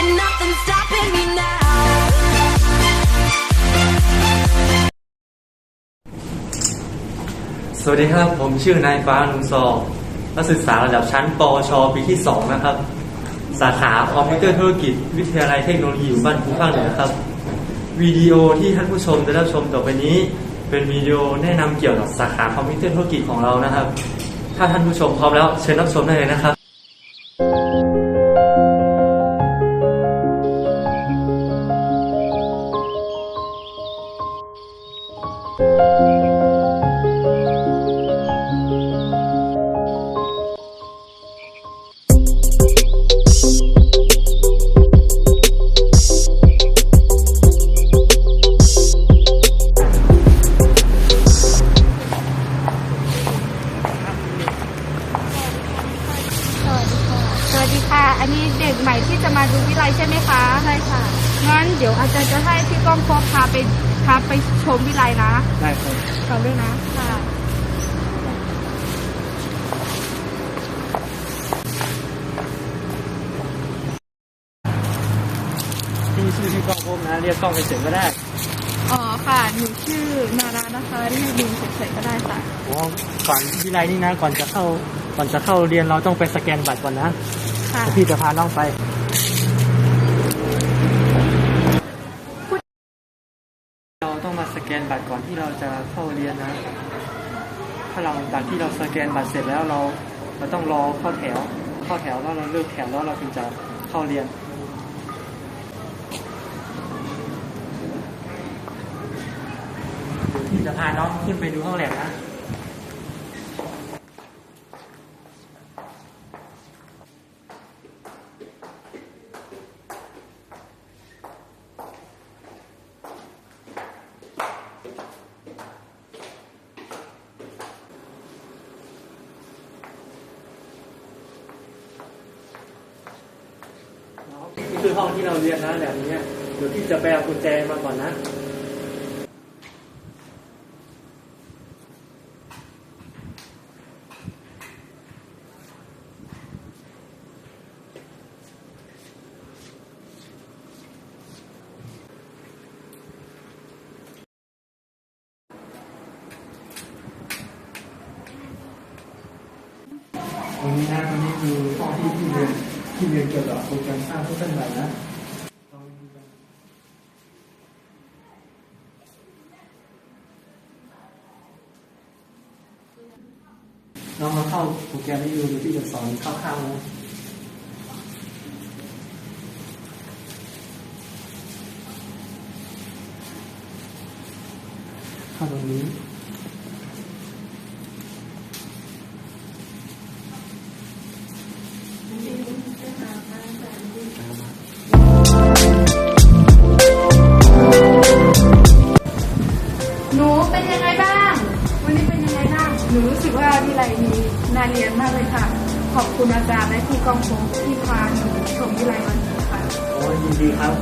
สวัสดีครับ ผมชื่อนายฟ้านุนซอนักศึกษาระดับชั้นปวชปีที่ 2 นะครับ สาขาคอมพิวเตอร์ธุรกิจ วิทยาลัยเทคโนโลยีอยู่บ้านภูภาคเหนือครับ วิดีโอที่ท่านผู้ชมจะรับชมต่อไปนี้ เป็นวิดีโอแนะนำเกี่ยวกับสาขาคอมพิวเตอร์ธุรกิจของเรานะครับ ถ้าท่านผู้ชมพร้อมแล้วเชิญรับชมได้เลยนะครับ สวัสดีค่ะ อันนี้เด็กใหม่ที่จะมาดูวิไลใช่ไหมคะ ใช่ค่ะ งั้นเดี๋ยวอาจารย์จะให้พี่ก้องพบพาไป พาไปชมวิไลนะได้ครับก่อนด้วยนะค่ะที่ชื่อที่กล้องพบนะ เรียกกล้องเฉยๆก็ได้อ๋อค่ะหนูชื่อนารานะคะเรียกบินเฉยๆก็ได้ค่ะอ๋อก่อนวิไลนี่นะก่อนจะเข้าก่อนจะเข้าเรียนเราต้องไปสแกนบัตรก่อนนะค่ะพี่จะพาน้องไป เราต้อง มาสแกนบัตรก่อนที่เราจะเข้าเรียนนะ ถ้าเราหลังที่เราสแกนบัตรเสร็จแล้วเราเราต้องรอเข้าแถว เข้าแถวแล้วเราเลือกแถวแล้วเราถึงจะเข้าเรียนเดี๋ยวพี่จะพาน้องขึ้นไปดูห้องแลบนะ คือห้องที่เราเรียนนะแบบนี้เดี๋ยวพี่จะไปเอากุญแจมาก่อนนะตรงนี้นะตรงนี้คือห้องที่ที่เรียน ที่เรียนเกี่ยวกับโปรแกรมสร้างผู้เส้นใหม่นะเรามาเข้าโปรแกรมนี้ดูเดี๋ยวพี่จะสอนคร่าวๆนะเข้าตรงนี้ ลมีน่าเรียนมากเลยค่ะ ขอบคุณอาจารย์และพี่กองพงที่พาหนูชมวิไลวันนี้ค่ะ โอ้ยยินดีครับ